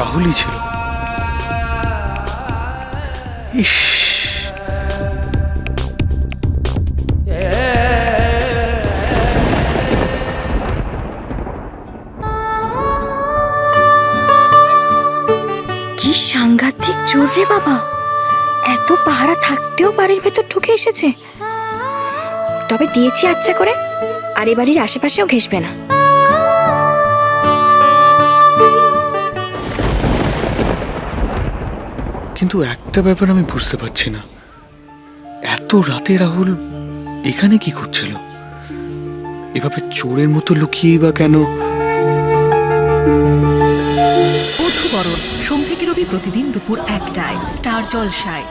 রাহুলই ছিল। কি সাংঘাতিক জোর রে বাবা। এত পাহারা থাকতেও বাড়ির ভেতর ঢুকে এসেছে। তবে দিয়েছি আচ্ছা করে, আর এ বাড়ির আশেপাশেও ঘেসবে না। কিন্তু একটা ব্যাপার আমি বুঝতে পারছি না। এত রাতে রাহুল এখানে কি করছিল? এভাবে চোরের মতো লুকিয়েই বা কেন? সোম থেকে রবি প্রতিদিন দুপুর একটায়, স্টার জলসায়।